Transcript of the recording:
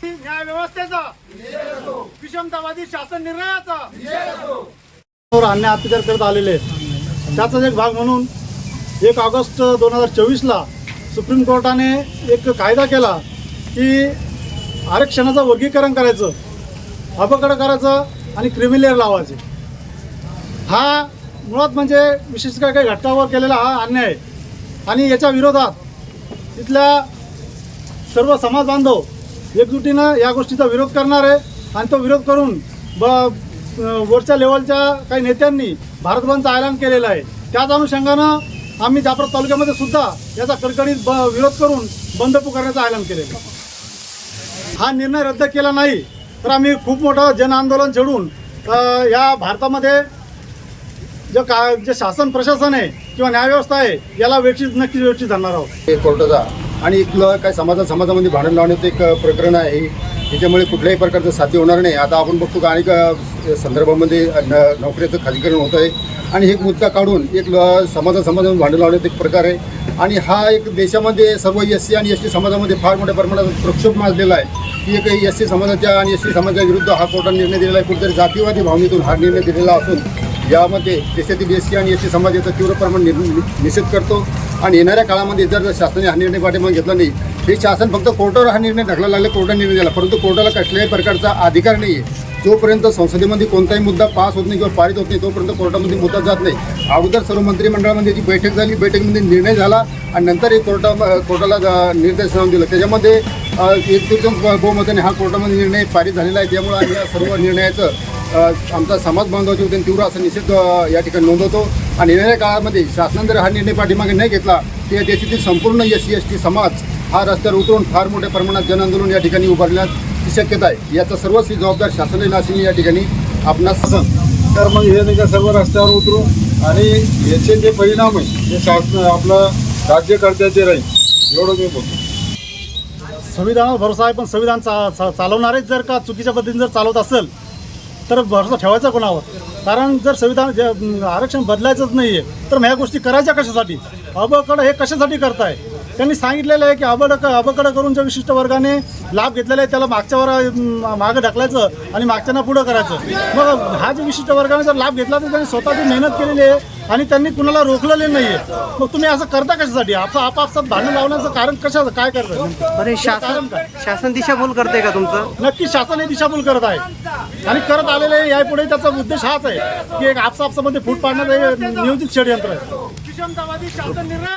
या व्यवस्थेचा. विषमतावादी शासन निर्णयाचा. अन्याय अत्याचार करत आलेले आहेत. त्याचाच एक भाग म्हणून एक ऑगस्ट दोन हजार चोवीसला सुप्रीम कोर्टाने एक कायदा केला की आरक्षणाचं वर्गीकरण करायचं अपकड करायचं आणि क्रिमिलेअर लावायचे. हा मुळात म्हणजे विशेष काय काही घटकावर केलेला हा अन्याय आहे. आणि याच्या विरोधात तिथल्या सर्व समाज बांधव एकजुटीनं या गोष्टीचा विरोध करणार आहे. आणि तो विरोध करून ब वरच्या लेवलच्या काही नेत्यांनी भारत बंदचं ऐलान केलेलं आहे. त्याच अनुषंगानं आम्ही जाफरात तालुक्यामध्ये सुद्धा याचा कडकडीत ब विरोध करून बंद पुकारण्याचं ऐलान केलेलं आहे. हा निर्णय रद्द केला नाही तर आम्ही खूप मोठं जन आंदोलन छेडून या भारतामध्ये जे का जे शासन प्रशासन आहे किंवा न्यायव्यवस्था आहे याला वेठीच नक्कीच वेठीच धरणार आहोत. कोर्टाचा आणि इथलं काय समाजा समाजामध्ये भांडण लावण्याचं एक प्रकरण आहे. त्याच्यामुळे कुठल्याही प्रकारचं साध्य होणार नाही. आता आपण बघतो का अनेक संदर्भामध्ये न- नोकरीचं खालीकरण होत आहे आणि हे एक मुद्दा काढून एक ल- समाजा समाजामध्ये भांडण लावण्याचा एक प्रकार आहे. आणि हा एक देशामध्ये सर्व एस सी आणि एस टी समाजामध्ये फार मोठ्या प्रमाणात प्रक्षोभ माजलेला आहे. की एक एस सी समाजाच्या आणि एस टी समाजाविरुद्ध हा कोर्टाने निर्णय दिलेला आहे. कुठेतरी जातीवादी भावनेतून हा निर्णय दिलेला असून यामध्ये देशातील एस सी आणि एस टी समाज याचा तीव्र प्रमाण निर्- निषेध करतो. आणि येणाऱ्या काळामध्ये जर शासनाने हा निर्णय पाठिंबा घेतला नाही हे शासन फक्त कोर्टावर हा निर्णय ढकला लागला कोर्टाने निर्णय दिला. परंतु कोर्टाला कसल्याही प्रकारचा अधिकार नाही आहे जोपर्यंत संसदेमध्ये कोणताही मुद्दा पास होत नाही किंवा पारित होत नाही तोपर्यंत कोर्टामध्ये मुद्दा जात नाही. अगोदर सर्व मंत्रिमंडळामध्ये जी बैठक झाली बैठकीमध्ये निर्णय झाला आणि नंतर एक कोर्टा कोर्टाला निर्देश दिलं. त्याच्यामध्ये एक तृतीयांश बहुमताने हा कोर्टामध्ये निर्णय पारित झालेला आहे. त्यामुळे आम्ही या सर्व निर्णयाचं आमचा समाज बांधवाच्या वतीने तीव्र असा निषेध या ठिकाणी नोंदवतो. आणि येणाऱ्या काळामध्ये शासनाने जर हा निर्णय पाठीमागे नाही घेतला तर या देशातील संपूर्ण एस सी एस टी समाज हा रस्त्यावर उतरून फार मोठ्या प्रमाणात जनआंदोलन या ठिकाणी उभारण्याची शक्यता आहे. याचा सर्वस्वी जबाबदार शासन नाशिक या ठिकाणी आपणास तर मग हे नाही का सर्व रस्त्यावर उतरू आणि याचे जे परिणाम आहे ते शासन आपलं राज्यकर्त्याचे राहील एवढं मी बोलतो. संविधानावर भरोसा आहे पण संविधान चा चा- चालवणारेच जर का चुकीच्या पद्धतीने जर चालवत असेल तर भरोसा ठेवायचा कोणावर? कारण जर संविधान जे आरक्षण बदलायचंच नाही आहे तर मग ह्या गोष्टी करायच्या कशासाठी? अबकड हे कशासाठी करताय? त्यांनी सांगितलेलं आहे की अबड अबकड करून ज्या विशिष्ट वर्गाने लाभ घेतलेला आहे त्याला मागच्यावर अं, मागं ढकलायचं आणि मागच्यांना पुढं करायचं. मग हा जे विशिष्ट वर्गाने जर लाभ घेतला तर त्यांनी स्वतःची मेहनत केलेली आहे आणि त्यांनी कुणाला रोखलेलं नाही आहे मग तुम्ही असं करता कशासाठी? आपलं आपापसात भांडण लावण्याचं कारण कशाचं? काय करतं अरे शासन शासन दिशाभूल करते का तुमचं? नक्की शासन हे दिशाभूल करत आहे. आणि करत आलेले आहे. यापुढे त्याचा उद्देश हाच आहे की एक आपसापसामध्ये फूट पाडण्याचं हे नियोजित षडयंत्र आहे. हिशोमतावादी शासन निर्णय